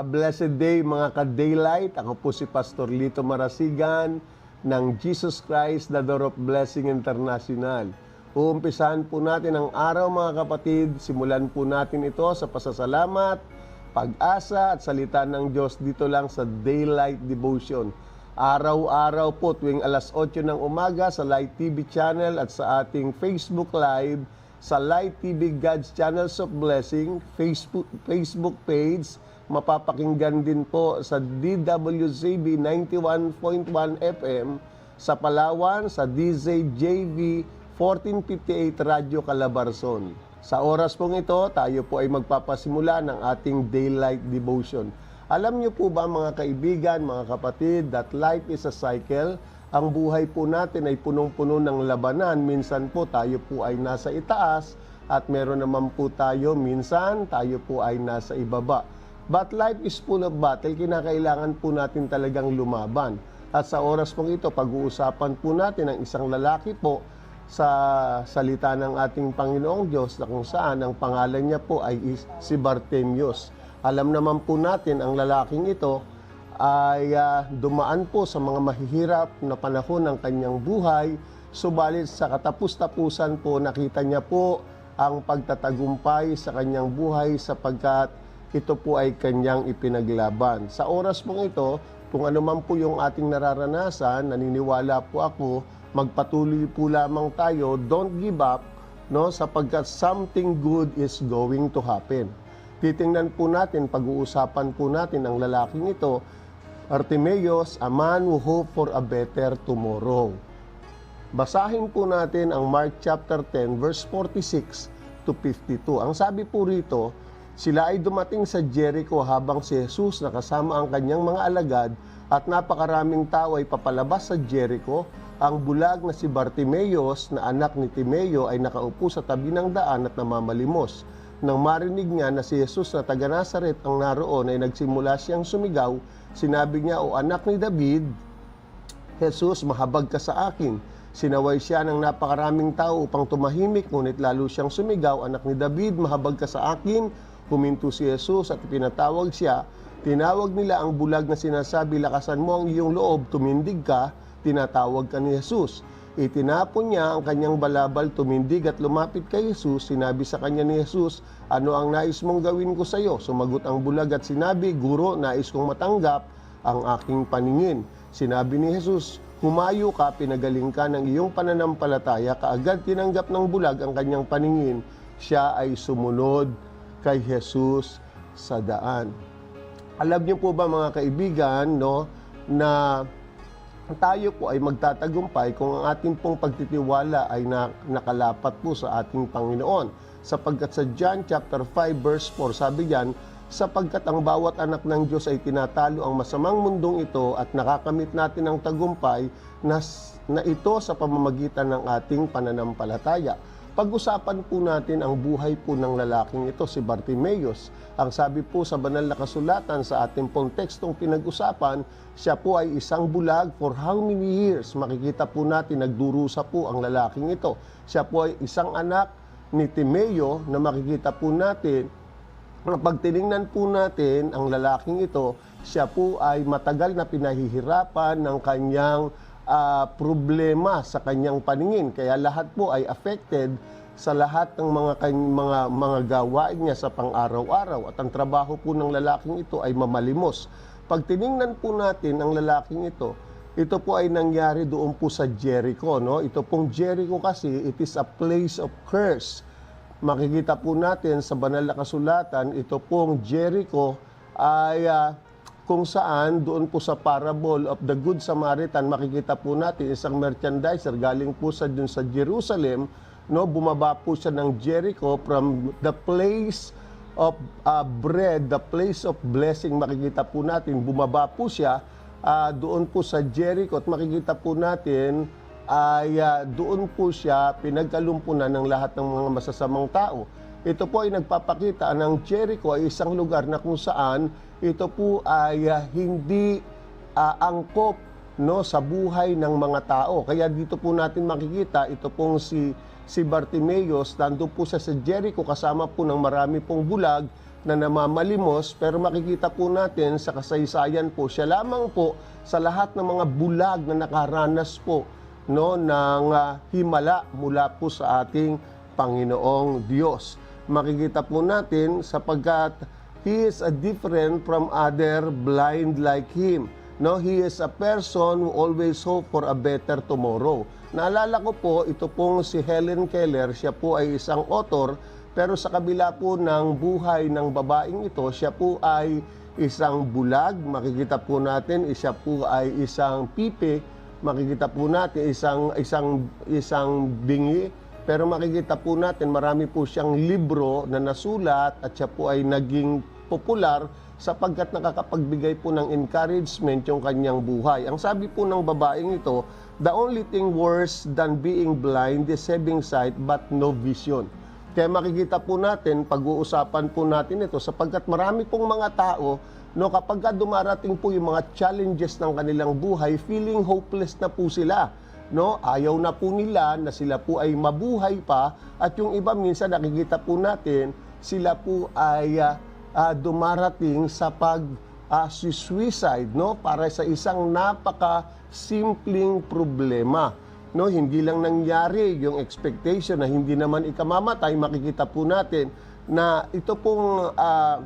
A blessed day mga ka-daylight. Ako po si Pastor Lito Marasigan ng Jesus Christ, the Door of Blessing International. Uumpisahan po natin ang araw mga kapatid. Simulan po natin ito sa pasasalamat, pag-asa at salita ng Diyos dito lang sa Daylight Devotion. Araw-araw po tuwing alas 8 ng umaga sa Light TV channel at sa ating Facebook Live sa Light TV God's Channels of Blessing Facebook Facebook page mapapakinggan din po sa DWZB 91.1 FM sa Palawan sa DZJV 1458 Radyo Calabarzon. Sa oras pong ito, tayo po ay magpapasimula ng ating daylight devotion. Alam niyo po ba mga kaibigan, mga kapatid, that life is a cycle? Ang buhay po natin ay punong-puno ng labanan. Minsan po tayo po ay nasa itaas at meron naman po tayo minsan tayo po ay nasa ibaba. But life is full of battle, kinakailangan po natin talagang lumaban. At sa oras pong ito, pag-uusapan po natin ang isang lalaki po sa salita ng ating Panginoong Diyos na kung saan ang pangalan niya po ay si Bartemius. Alam naman po natin ang lalaking ito ay ah, dumaan po sa mga mahihirap na panahon ng kanyang buhay, subalit sa katapus-tapusan po nakita niya po ang pagtatagumpay sa kanyang buhay sapagkat ito po ay kanyang ipinaglaban. Sa oras pong ito, kung ano man po yung ating nararanasan, naniniwala po ako, magpatuloy po lamang tayo, don't give up, no, sapagkat something good is going to happen. Titingnan po natin, pag-uusapan po natin ang lalaking ito, Artemeos, a man who hope for a better tomorrow. Basahin po natin ang Mark chapter 10 verse 46 to 52. Ang sabi po rito, sila ay dumating sa Jericho habang si Jesus nakasama ang kanyang mga alagad at napakaraming tao ay papalabas sa Jericho. Ang bulag na si Bartimeos na anak ni Timeo ay nakaupo sa tabi ng daan at namamalimos. Nang marinig niya na si Jesus na taga Nazaret ang naroon ay nagsimula siyang sumigaw, sinabi niya, O anak ni David, Jesus, mahabag ka sa akin. Sinaway siya ng napakaraming tao upang tumahimik, ngunit lalo siyang sumigaw, Anak ni David, mahabag ka sa akin. Huminto si Jesus at pinatawag siya. Tinawag nila ang bulag na sinasabi, Lakasan mo ang iyong loob, tumindig ka. Tinatawag ka ni Jesus. Itinapon niya ang kanyang balabal, tumindig at lumapit kay Jesus. Sinabi sa kanya ni Jesus, Ano ang nais mong gawin ko sa iyo? Sumagot ang bulag at sinabi, Guro, nais kong matanggap ang aking paningin. Sinabi ni Jesus, Humayo ka, pinagaling ka ng iyong pananampalataya, kaagad tinanggap ng bulag ang kanyang paningin. Siya ay sumunod kay Jesus sa daan. Alam niyo po ba mga kaibigan, no, na tayo po ay magtatagumpay kung ang ating pong pagtitiwala ay na, nakalapat po sa ating Panginoon. Sapagkat sa John chapter 5 verse 4, sabi diyan, sapagkat ang bawat anak ng Diyos ay tinatalo ang masamang mundong ito at nakakamit natin ang tagumpay na, na ito sa pamamagitan ng ating pananampalataya. Pag-usapan po natin ang buhay po ng lalaking ito, si Bartimeus. Ang sabi po sa banal na kasulatan sa ating pong tekstong pinag-usapan, siya po ay isang bulag for how many years? Makikita po natin, nagdurusa po ang lalaking ito. Siya po ay isang anak ni Timeo na makikita po natin pag tiningnan po natin ang lalaking ito, siya po ay matagal na pinahihirapan ng kanyang ah, problema sa kanyang paningin. Kaya lahat po ay affected sa lahat ng mga mga mga gawain niya sa pang-araw-araw at ang trabaho po ng lalaking ito ay mamalimos. Pag tiningnan po natin ang lalaking ito, ito po ay nangyari doon po sa Jericho, no? Ito pong Jericho kasi it is a place of curse makikita po natin sa banal na kasulatan, ito pong Jericho ay ah, kung saan doon po sa parable of the Good Samaritan, makikita po natin isang merchandiser galing po sa dun sa Jerusalem, no, bumaba po siya ng Jericho from the place of ah, bread, the place of blessing, makikita po natin, bumaba po siya ah, doon po sa Jericho at makikita po natin ay ah, doon po siya pinagkalumpunan ng lahat ng mga masasamang tao. Ito po ay nagpapakita ng Jericho ay isang lugar na kung saan ito po ay ah, hindi ah, angkop no sa buhay ng mga tao. Kaya dito po natin makikita ito pong si si Bartimeus nandun po siya sa Jericho kasama po ng marami pong bulag na namamalimos pero makikita po natin sa kasaysayan po siya lamang po sa lahat ng mga bulag na nakaranas po no ng ah, himala mula po sa ating Panginoong Diyos. Makikita po natin sapagkat he is a different from other blind like him. No, he is a person who always hope for a better tomorrow. Naalala ko po, ito pong si Helen Keller, siya po ay isang author, pero sa kabila po ng buhay ng babaeng ito, siya po ay isang bulag, makikita po natin, siya po ay isang pipe, makikita po natin isang isang isang bingi, pero makikita po natin marami po siyang libro na nasulat at siya po ay naging popular sapagkat nakakapagbigay po ng encouragement yung kanyang buhay. Ang sabi po ng babaeng ito, the only thing worse than being blind is having sight but no vision. Kaya makikita po natin, pag-uusapan po natin ito sapagkat marami pong mga tao no kapag ka dumarating po yung mga challenges ng kanilang buhay, feeling hopeless na po sila. No, ayaw na po nila na sila po ay mabuhay pa at yung iba minsan nakikita po natin sila po ay ah, ah, dumarating sa pag ah, si suicide no? Para sa isang napaka simpleng problema. No? Hindi lang nangyari yung expectation na hindi naman ikamamatay makikita po natin na ito pong ah,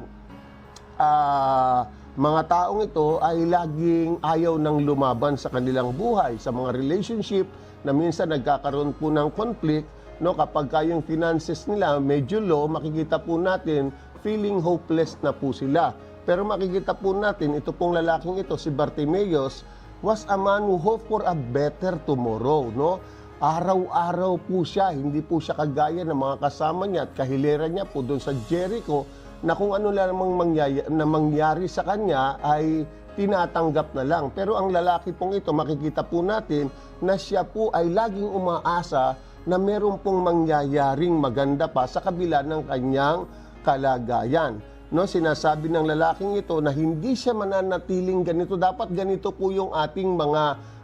ah, mga taong ito ay laging ayaw ng lumaban sa kanilang buhay, sa mga relationship na minsan nagkakaroon po ng conflict, no, kapag ka yung finances nila medyo low, makikita po natin feeling hopeless na po sila. Pero makikita po natin, ito pong lalaking ito, si Bartimeus, was a man who hoped for a better tomorrow, no? Araw-araw po siya, hindi po siya kagaya ng mga kasama niya at kahilera niya po doon sa Jericho na kung ano lamang mangyari, na mangyari sa kanya ay tinatanggap na lang. Pero ang lalaki pong ito, makikita po natin na siya po ay laging umaasa na meron pong mangyayaring maganda pa sa kabila ng kanyang kalagayan. No, sinasabi ng lalaking ito na hindi siya mananatiling ganito. Dapat ganito po yung ating mga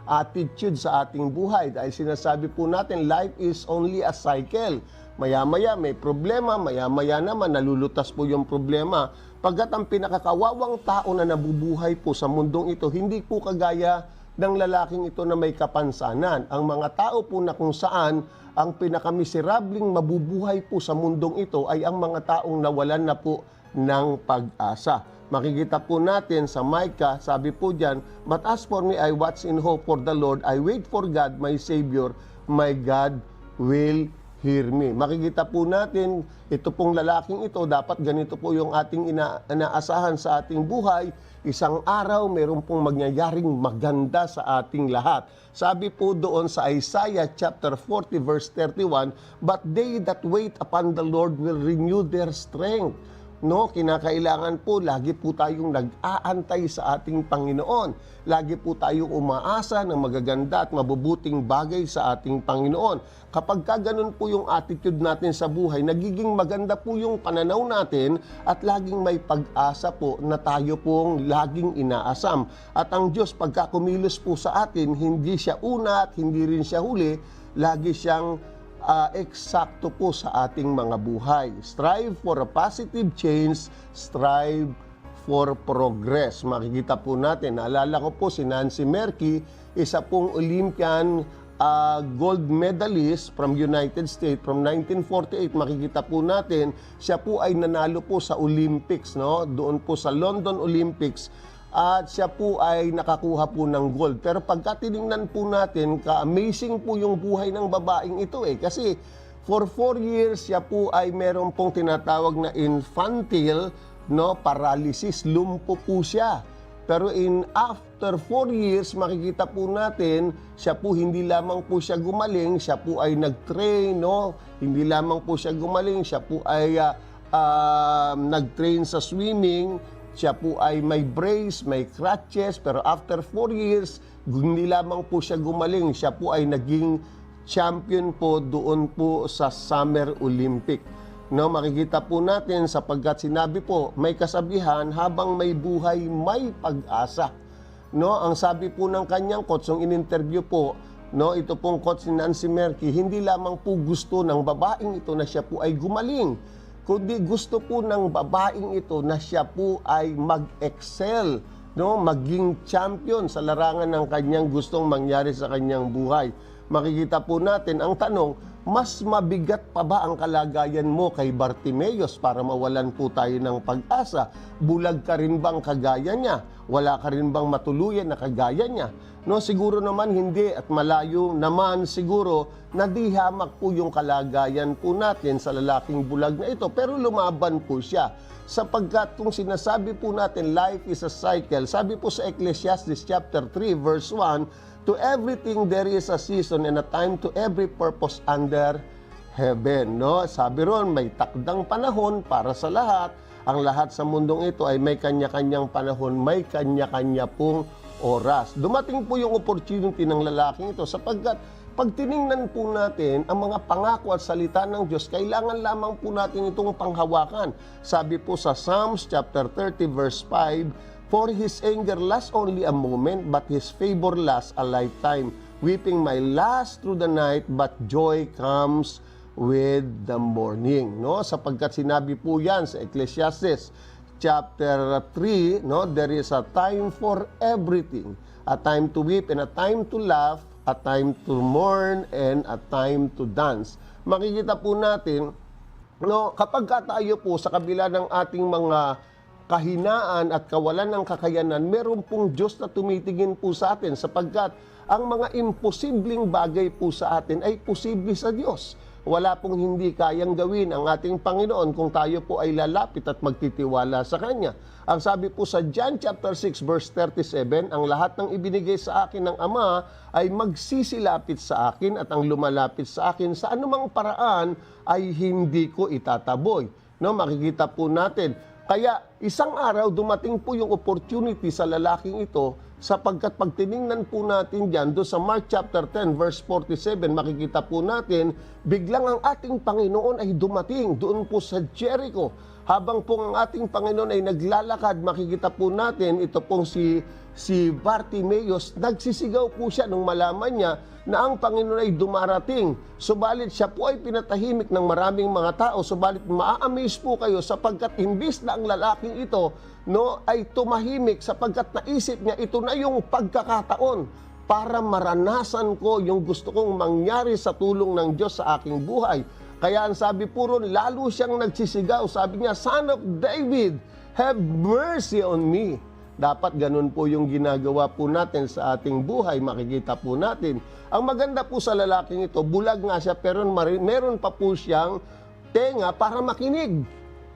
attitude sa ating buhay. Dahil sinasabi po natin, life is only a cycle. Maya-maya may problema, maya-maya naman nalulutas po yung problema. Pagkat ang pinakakawawang tao na nabubuhay po sa mundong ito, hindi po kagaya ng lalaking ito na may kapansanan. Ang mga tao po na kung saan ang pinakamiserabling mabubuhay po sa mundong ito ay ang mga taong nawalan na po ng pag-asa. Makikita po natin sa Micah, sabi po diyan, But as for me, I watch in hope for the Lord. I wait for God, my Savior. My God will hear me. Makikita po natin, ito pong lalaking ito, dapat ganito po yung ating ina- inaasahan sa ating buhay. Isang araw, meron pong magyayaring maganda sa ating lahat. Sabi po doon sa Isaiah chapter 40 verse 31, But they that wait upon the Lord will renew their strength no kinakailangan po lagi po tayong nag-aantay sa ating Panginoon. Lagi po tayong umaasa ng magaganda at mabubuting bagay sa ating Panginoon. Kapag ka po yung attitude natin sa buhay nagiging maganda po yung pananaw natin at laging may pag-asa po na tayo pong laging inaasam. At ang Diyos pagka kumilos po sa atin hindi siya una at hindi rin siya huli lagi siyang ah, eksakto po sa ating mga buhay. Strive for a positive change, strive for progress. Makikita po natin, naalala ko po si Nancy Merky, isa pong Olympian ah, gold medalist from United States from 1948. Makikita po natin, siya po ay nanalo po sa Olympics, no? Doon po sa London Olympics at siya po ay nakakuha po ng gold. Pero pagka tiningnan po natin, ka-amazing po yung buhay ng babaeng ito eh. Kasi for four years, siya po ay meron pong tinatawag na infantile no, paralysis. Lumpo po siya. Pero in after four years, makikita po natin, siya po hindi lamang po siya gumaling, siya po ay nag-train, no? Hindi lamang po siya gumaling, siya po ay ah, ah, nag-train sa swimming, siya po ay may brace, may crutches, pero after 4 years, hindi lamang po siya gumaling, siya po ay naging champion po doon po sa Summer Olympic. No, makikita po natin sapagkat sinabi po, may kasabihan habang may buhay, may pag-asa. No, ang sabi po ng kanyang coach, yung in-interview po, no, ito pong coach ni Nancy Merky, hindi lamang po gusto ng babaeng ito na siya po ay gumaling, kundi gusto po ng babaeng ito na siya po ay mag-excel, no, maging champion sa larangan ng kanyang gustong mangyari sa kanyang buhay. Makikita po natin ang tanong, mas mabigat pa ba ang kalagayan mo kay Bartimeus para mawalan po tayo ng pag-asa? Bulag ka rin bang kagaya niya? Wala ka rin bang matuluyan na kagaya niya? No, siguro naman hindi at malayo naman siguro na di hamak po yung kalagayan po natin sa lalaking bulag na ito. Pero lumaban po siya. Sapagkat kung sinasabi po natin life is a cycle, sabi po sa Ecclesiastes chapter 3 verse 1, To everything there is a season and a time to every purpose under heaven. No? Sabi ron, may takdang panahon para sa lahat. Ang lahat sa mundong ito ay may kanya-kanyang panahon, may kanya-kanya pong oras. Dumating po yung opportunity ng lalaking ito sapagkat pag tiningnan po natin ang mga pangako at salita ng Diyos, kailangan lamang po natin itong panghawakan. Sabi po sa Psalms chapter 30 verse 5, For his anger lasts only a moment, but his favor lasts a lifetime. Weeping may last through the night, but joy comes with the morning. No? Sapagkat sinabi po yan sa Ecclesiastes chapter 3, no? there is a time for everything. A time to weep and a time to laugh, a time to mourn and a time to dance. Makikita po natin, no, kapag ka tayo po sa kabila ng ating mga kahinaan at kawalan ng kakayanan, meron pong Diyos na tumitingin po sa atin sapagkat ang mga imposibleng bagay po sa atin ay posible sa Diyos. Wala pong hindi kayang gawin ang ating Panginoon kung tayo po ay lalapit at magtitiwala sa Kanya. Ang sabi po sa John chapter 6 verse 37, ang lahat ng ibinigay sa akin ng Ama ay magsisilapit sa akin at ang lumalapit sa akin sa anumang paraan ay hindi ko itataboy. No, makikita po natin kaya isang araw dumating po yung opportunity sa lalaking ito sapagkat pag tiningnan po natin dyan doon sa Mark chapter 10 verse 47 makikita po natin biglang ang ating Panginoon ay dumating doon po sa Jericho. Habang po ang ating Panginoon ay naglalakad makikita po natin ito pong si si Bartimeus nagsisigaw po siya nung malaman niya na ang Panginoon ay dumarating. Subalit siya po ay pinatahimik ng maraming mga tao. Subalit maa-amaze po kayo sapagkat imbis na ang lalaking ito no, ay tumahimik sapagkat naisip niya ito na yung pagkakataon para maranasan ko yung gusto kong mangyari sa tulong ng Diyos sa aking buhay. Kaya ang sabi po ron, lalo siyang nagsisigaw. Sabi niya, Son of David, have mercy on me. Dapat ganun po yung ginagawa po natin sa ating buhay, makikita po natin. Ang maganda po sa lalaking ito, bulag nga siya pero meron pa po siyang tenga para makinig.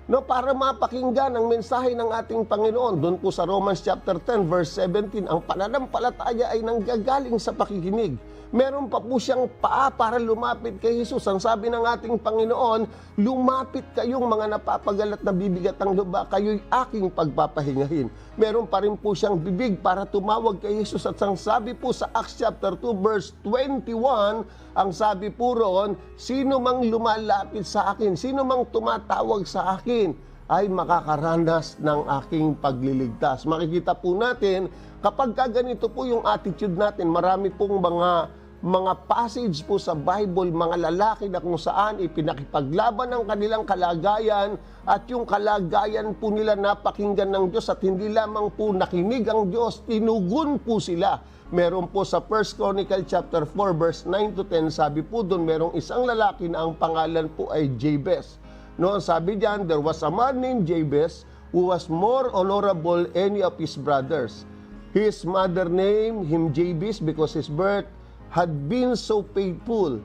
No, para mapakinggan ang mensahe ng ating Panginoon. Doon po sa Romans chapter 10 verse 17, ang pananampalataya ay nanggagaling sa pakikinig. Meron pa po siyang paa para lumapit kay Jesus. Ang sabi ng ating Panginoon, lumapit kayong mga napapagalat na bibigat ang luba, kayo'y aking pagpapahingahin. Meron pa rin po siyang bibig para tumawag kay Jesus. At ang sabi po sa Acts chapter 2 verse 21, ang sabi po roon, sino mang lumalapit sa akin, sino mang tumatawag sa akin, ay makakaranas ng aking pagliligtas. Makikita po natin, kapag ka ganito po yung attitude natin, marami pong mga mga passage po sa Bible, mga lalaki na kung saan ipinakipaglaban ang kanilang kalagayan at yung kalagayan po nila napakinggan ng Diyos at hindi lamang po nakinig ang Diyos, tinugon po sila. Meron po sa 1 Chronicle chapter 4 verse 9 to 10, sabi po doon merong isang lalaki na ang pangalan po ay Jabez. No, sabi diyan, there was a man named Jabez who was more honorable any of his brothers. His mother named him Jabez because his birth had been so painful.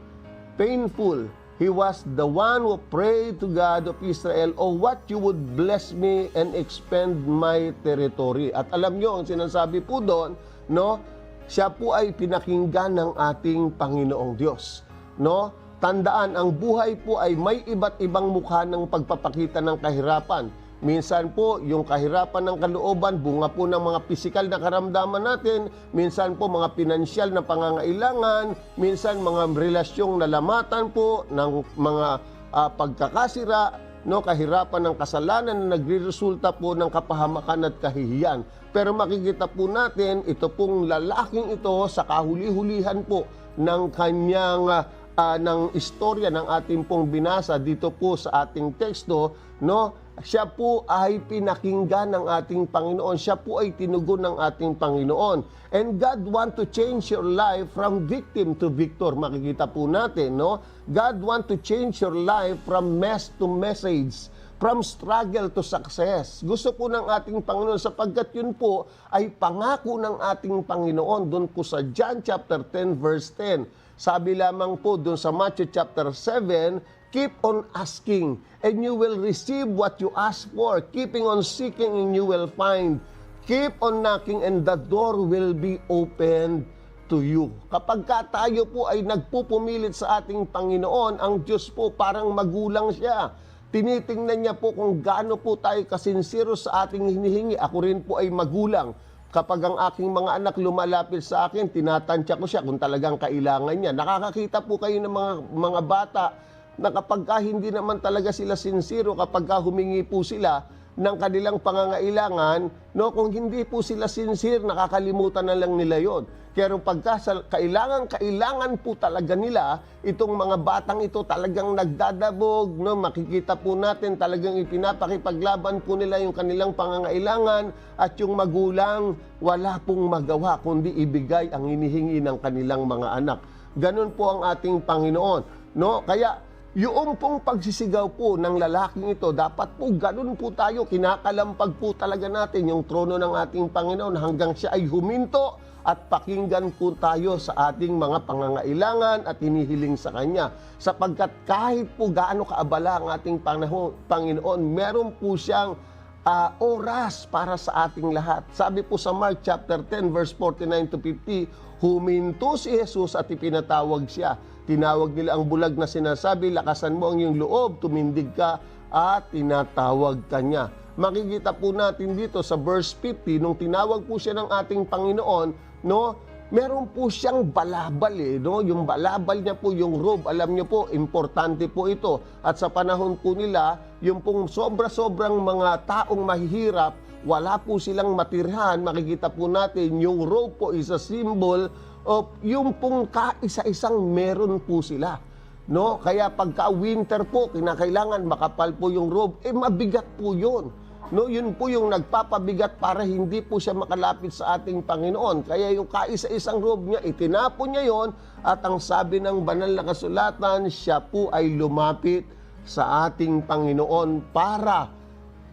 Painful. He was the one who prayed to God of Israel, Oh, what you would bless me and expand my territory. At alam nyo, ang sinasabi po doon, no, siya po ay pinakinggan ng ating Panginoong Diyos. No? Tandaan, ang buhay po ay may iba't ibang mukha ng pagpapakita ng kahirapan. Minsan po, yung kahirapan ng kalooban, bunga po ng mga pisikal na karamdaman natin. Minsan po, mga pinansyal na pangangailangan. Minsan, mga relasyong nalamatan po ng mga ah, pagkakasira, no, kahirapan ng kasalanan na nagre-resulta po ng kapahamakan at kahihiyan. Pero makikita po natin, ito pong lalaking ito sa kahuli-hulihan po ng kanyang ah, ng istorya ng ating pong binasa dito po sa ating teksto, no? Siya po ay pinakinggan ng ating Panginoon. Siya po ay tinugon ng ating Panginoon. And God want to change your life from victim to victor. Makikita po natin, no? God want to change your life from mess to message from struggle to success. Gusto po ng ating Panginoon sapagkat yun po ay pangako ng ating Panginoon doon po sa John chapter 10 verse 10. Sabi lamang po doon sa Matthew chapter 7, keep on asking and you will receive what you ask for. Keeping on seeking and you will find. Keep on knocking and the door will be opened to you. Kapag ka tayo po ay nagpupumilit sa ating Panginoon, ang Diyos po parang magulang siya. Tinitingnan niya po kung gaano po tayo kasinsiro sa ating hinihingi. Ako rin po ay magulang. Kapag ang aking mga anak lumalapit sa akin, tinatansya ko siya kung talagang kailangan niya. Nakakakita po kayo ng mga, mga bata na kapag ka hindi naman talaga sila sincero, kapag ka humingi po sila ng kanilang pangangailangan, no, kung hindi po sila sincere, nakakalimutan na lang nila yon. Pero pagka sa kailangan, kailangan po talaga nila, itong mga batang ito talagang nagdadabog, no, makikita po natin talagang ipinapakipaglaban po nila yung kanilang pangangailangan at yung magulang wala pong magawa kundi ibigay ang hinihingi ng kanilang mga anak. Ganun po ang ating Panginoon. No? Kaya yung pong pagsisigaw po ng lalaking ito, dapat po ganun po tayo, kinakalampag po talaga natin yung trono ng ating Panginoon hanggang siya ay huminto at pakinggan po tayo sa ating mga pangangailangan at hinihiling sa Kanya. Sapagkat kahit po gaano kaabala ang ating Panginoon, meron po siyang ah, oras para sa ating lahat. Sabi po sa Mark chapter 10 verse 49 to 50, huminto si Jesus at ipinatawag siya. Tinawag nila ang bulag na sinasabi, lakasan mo ang iyong loob, tumindig ka at tinatawag ka niya. Makikita po natin dito sa verse 50, nung tinawag po siya ng ating Panginoon, no, meron po siyang balabal eh, no? Yung balabal niya po, yung robe, alam niyo po, importante po ito. At sa panahon po nila, yung pong sobra-sobrang mga taong mahihirap, wala po silang matirhan, makikita po natin, yung robe po is a symbol of yung pong kaisa-isang meron po sila. No? Kaya pagka winter po, kinakailangan makapal po yung robe, eh mabigat po yun. No, yun po yung nagpapabigat para hindi po siya makalapit sa ating Panginoon. Kaya yung kaisa-isang robe niya, itinapon niya yon at ang sabi ng banal na kasulatan, siya po ay lumapit sa ating Panginoon para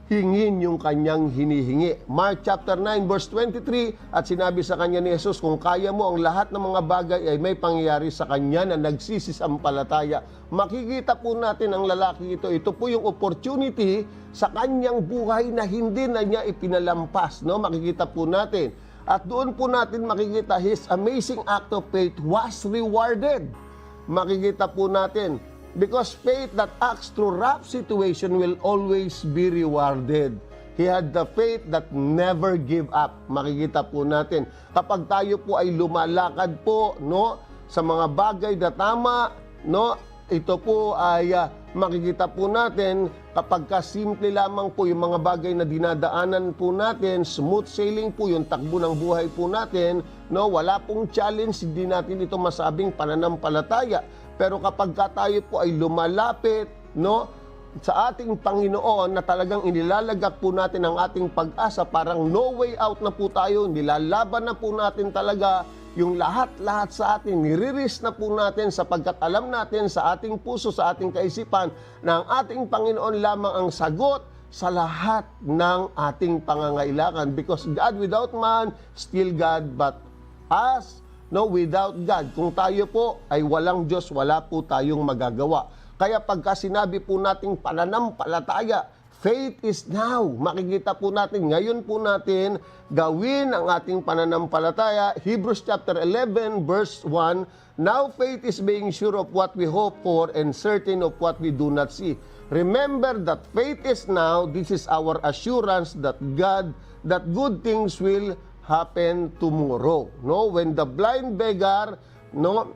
hingin yung kanyang hinihingi. Mark chapter 9 verse 23 at sinabi sa kanya ni Jesus, kung kaya mo ang lahat ng mga bagay ay may pangyayari sa kanya na nagsisisampalataya. Makikita po natin ang lalaki ito. Ito po yung opportunity sa kanyang buhay na hindi na niya ipinalampas. No? Makikita po natin. At doon po natin makikita his amazing act of faith was rewarded. Makikita po natin Because faith that acts through rough situation will always be rewarded. He had the faith that never give up. Makikita po natin. Kapag tayo po ay lumalakad po, no, sa mga bagay na tama, no, ito po ay ah, makikita po natin kapag kasimple lamang po yung mga bagay na dinadaanan po natin, smooth sailing po yung takbo ng buhay po natin, no, wala pong challenge, hindi natin ito masabing pananampalataya. Pero kapag ka tayo po ay lumalapit, no, sa ating Panginoon na talagang inilalagak po natin ang ating pag-asa, parang no way out na po tayo, nilalaban na po natin talaga yung lahat-lahat sa atin, niriris na po natin sapagkat alam natin sa ating puso, sa ating kaisipan, na ang ating Panginoon lamang ang sagot sa lahat ng ating pangangailangan. Because God without man, still God, but us, no, without God. Kung tayo po ay walang Diyos, wala po tayong magagawa. Kaya pagka sinabi po nating pananampalataya, faith is now. Makikita po natin, ngayon po natin gawin ang ating pananampalataya. Hebrews chapter 11 verse 1, Now faith is being sure of what we hope for and certain of what we do not see. Remember that faith is now, this is our assurance that God, that good things will happen tomorrow. No? When the blind beggar, no,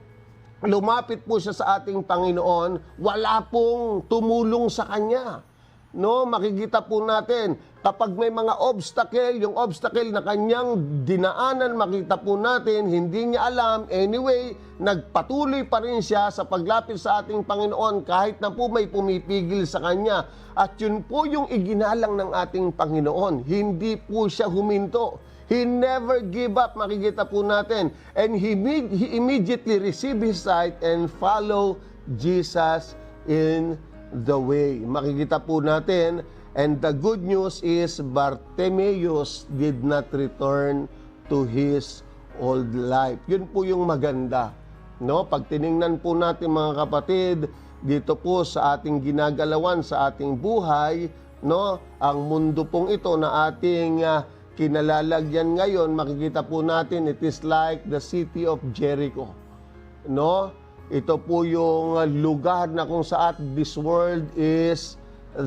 lumapit po siya sa ating Panginoon, wala pong tumulong sa kanya. No, makikita po natin kapag may mga obstacle, yung obstacle na kanyang dinaanan, makita po natin, hindi niya alam. Anyway, nagpatuloy pa rin siya sa paglapit sa ating Panginoon kahit na po may pumipigil sa kanya. At yun po yung iginalang ng ating Panginoon. Hindi po siya huminto. He never give up, makikita po natin. And he, he immediately received his sight and follow Jesus in the way. Makikita po natin, and the good news is Bartimaeus did not return to his old life. Yun po yung maganda. No? Pag tiningnan po natin mga kapatid, dito po sa ating ginagalawan sa ating buhay, no? Ang mundo pong ito na ating ah, kinalalagyan ngayon, makikita po natin it is like the city of Jericho. No? Ito po yung lugar na kung saan this world is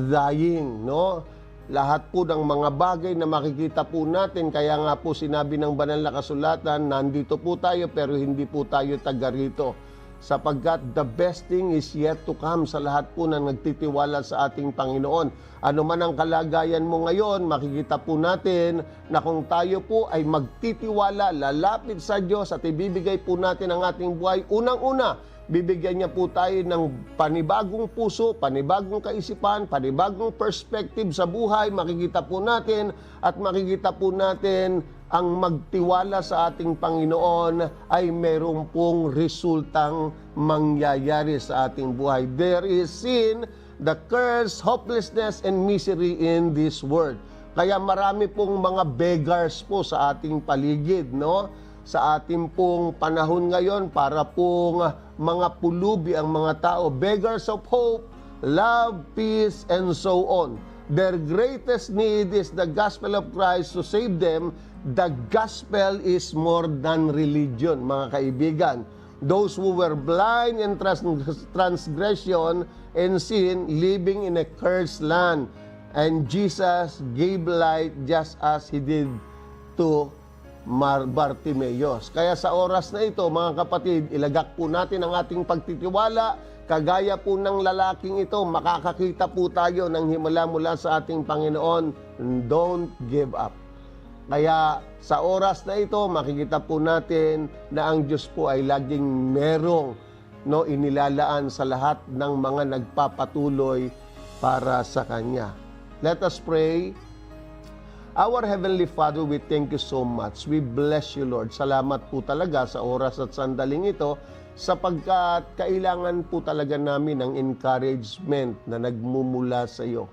dying, no? Lahat po ng mga bagay na makikita po natin, kaya nga po sinabi ng banal na kasulatan, nandito po tayo pero hindi po tayo taga rito. Sapagkat the best thing is yet to come sa lahat po na nagtitiwala sa ating Panginoon. Ano man ang kalagayan mo ngayon, makikita po natin na kung tayo po ay magtitiwala, lalapit sa Diyos at ibibigay po natin ang ating buhay, unang-una, bibigyan niya po tayo ng panibagong puso, panibagong kaisipan, panibagong perspective sa buhay. Makikita po natin at makikita po natin ang magtiwala sa ating Panginoon ay merong pong resultang mangyayari sa ating buhay. There is sin, the curse, hopelessness, and misery in this world. Kaya marami pong mga beggars po sa ating paligid, no? Sa ating pong panahon ngayon para pong mga pulubi ang mga tao, beggars of hope, love, peace, and so on. Their greatest need is the gospel of Christ to save them. The gospel is more than religion, mga kaibigan. Those who were blind in trans- transgression and sin, living in a cursed land. And Jesus gave light just as He did to Mar Bartimeos. Kaya sa oras na ito, mga kapatid, ilagak po natin ang ating pagtitiwala. Kagaya po ng lalaking ito, makakakita po tayo ng himala mula sa ating Panginoon. Don't give up. Kaya sa oras na ito, makikita po natin na ang Diyos po ay laging merong no, inilalaan sa lahat ng mga nagpapatuloy para sa Kanya. Let us pray. Our Heavenly Father, we thank you so much. We bless you, Lord. Salamat po talaga sa oras at sandaling ito sapagkat kailangan po talaga namin ng encouragement na nagmumula sa iyo.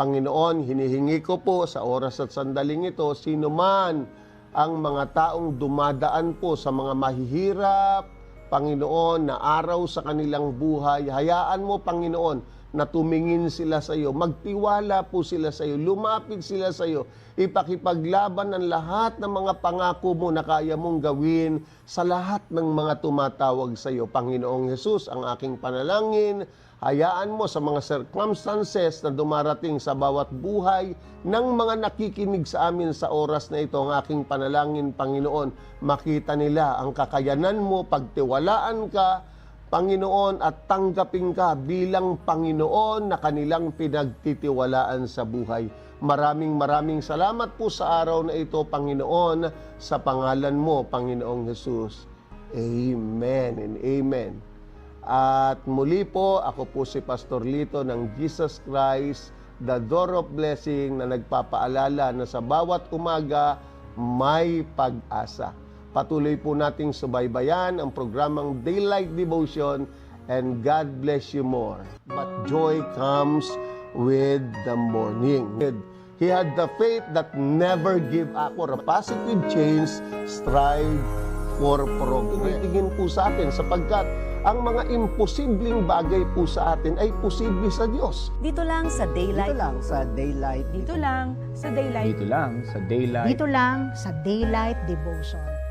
Panginoon, hinihingi ko po sa oras at sandaling ito, sino man ang mga taong dumadaan po sa mga mahihirap, Panginoon, na araw sa kanilang buhay, hayaan mo, Panginoon, na tumingin sila sa iyo, magtiwala po sila sa iyo, lumapit sila sa iyo, ipakipaglaban ang lahat ng mga pangako mo na kaya mong gawin sa lahat ng mga tumatawag sa iyo. Panginoong Yesus, ang aking panalangin, hayaan mo sa mga circumstances na dumarating sa bawat buhay ng mga nakikinig sa amin sa oras na ito, ang aking panalangin, Panginoon, makita nila ang kakayanan mo, pagtiwalaan ka, Panginoon at tanggapin ka bilang Panginoon na kanilang pinagtitiwalaan sa buhay. Maraming maraming salamat po sa araw na ito, Panginoon, sa pangalan mo, Panginoong Jesus. Amen and Amen. At muli po, ako po si Pastor Lito ng Jesus Christ, the door of blessing na nagpapaalala na sa bawat umaga may pag-asa. Patuloy po nating subaybayan ang programang Daylight Devotion and God bless you more. But joy comes with the morning. He had the faith that never give up for a positive change, strive for progress. Tingin po sa atin sapagkat ang mga imposibleng bagay po sa atin ay posible sa Diyos. Dito lang sa Dito Daylight. lang sa Daylight. Dito lang sa Daylight. Dito lang sa Daylight Dito lang sa Daylight Devotion.